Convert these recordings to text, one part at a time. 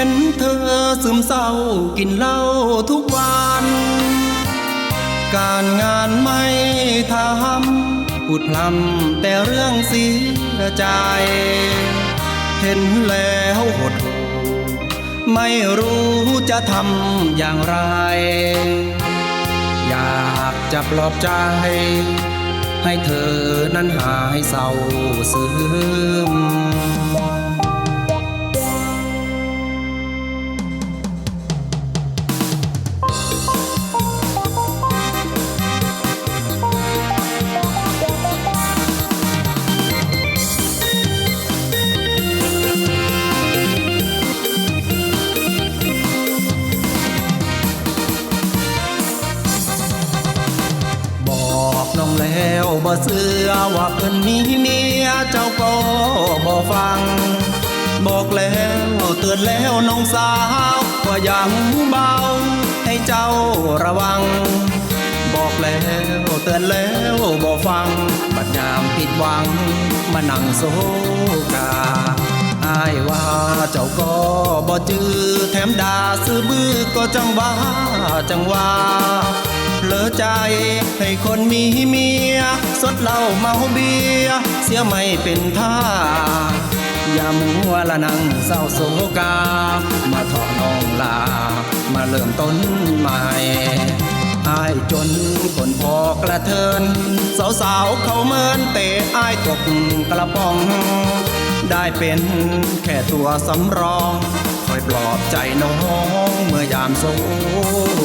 ็นเธอซึมเศร้ากินเหล้าทุกวัน การงานไม่ทำพูดพลำแต่เรื่องเสียใจ เห็นแล้วหดหูไม่รู้จะทำอย่างไร อยากจะปลอบใจ ให้เธอนั้นหายเศร้าซึม แล้วบ่เชื่อว่าเพิ่นมีเมียเจ้าก็บ่ฟัง บอกแล้วเตือนแล้วน้องสาวว่ายังเบาให้เจ้าระวัง บอกแล้วเตือนแล้วบ่ฟัง บัดยามผิดหวัง มานั่งโซกาอายว่าเจ้าก็บ่จื้อแถมด่าซื้อบื้อก็จังว่าจังว่า เลอใจ ให้คนมีเมีย สดเหล้าเมาเบีย เสียไม่เป็นท่า อย่ามัวละนังเศร้าโศกา มาทอน้องลา มาเริ่มต้นใหม่อายจนคนพอกระเทิน สาวๆเขาเมินเตะอายตกกระป๋อง ได้เป็นแค่ตัวสำรอง คอยปลอบใจน้องเมื่อยามโศก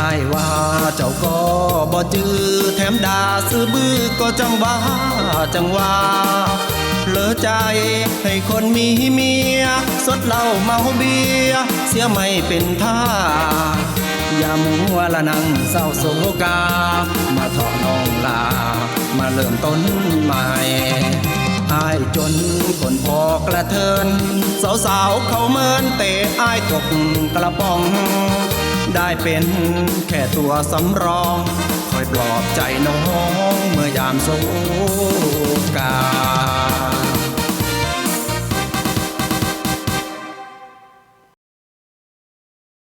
อายว่าเจ้าก็บ่จื้อแถมด่าซื้อบื้อก็จังว่าจังว่าเลอใจให้คนมีเมีย สดเหล้าเมาเบีย เสียไม่เป็นท่า อย่ามัวละนังเศร้าโศกา มาทอน้องลา มาเริ่มต้นใหม่อายจนคนพอกระเทิน สาวๆเขาเมินเตะอายตกกระป๋อง ได้เป็นแค่ตัวสำรอง คอยปลอบใจน้อง เมื่อยามโศกา